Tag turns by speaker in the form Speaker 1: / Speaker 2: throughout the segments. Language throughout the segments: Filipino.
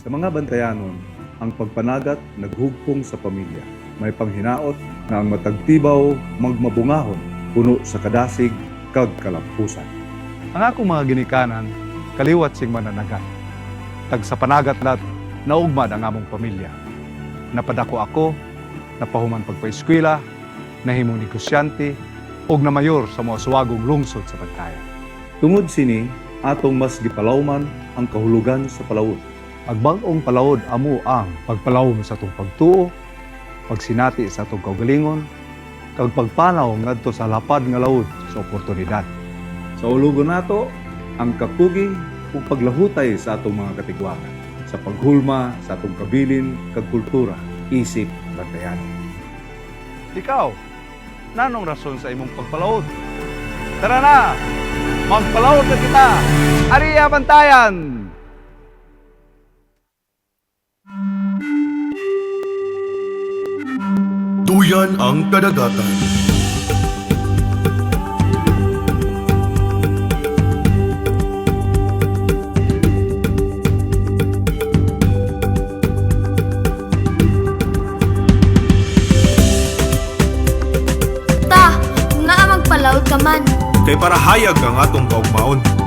Speaker 1: Sa mga bantayanon, ang pagpanagat naghugpong sa pamilya. May panghinaot na ang matagtibaw magmabungahon puno sa kadasig kag kalampusan.
Speaker 2: Ang akong mga ginikanan, kaliwat sing mananagan. Tag sa panagat lat, naugmad ang among pamilya. Napadako ako, napahuman pagpaeskwela, nahimong negosyante, og na mayor sa mga suwagong lungsod sa Bantayan.
Speaker 1: Tungod sini, atong mas gipalawman ang kahulugan sa palawod.
Speaker 2: Agbag-ong palawod amo ang pagpalawom sa atong pagtuo, pagsinati sa atong kaugalingon, kag pagpanaw ngadto sa lapad nga lawod sa oportunidad.
Speaker 1: Sa ulugon nato, ang kapugi ug paglahutay sa atong mga katigwakan sa paghulma sa atong kabilin kag kultura, isip, bantayan.
Speaker 2: Ikaw, nanong rason sa imong pagpalawod? Tara na! Magpalawod na kita! Ariya Bantayan!
Speaker 3: Duyan ang kadagatan.
Speaker 4: Ta, nga magpalaod ka man.
Speaker 3: Kay para hayag ang atong kaugmaon.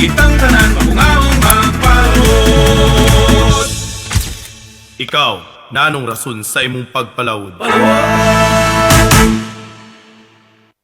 Speaker 5: itang tanan makungaong magpalaod. Ikaw,
Speaker 6: nanong rason sa imong pagpalaod? Palaod!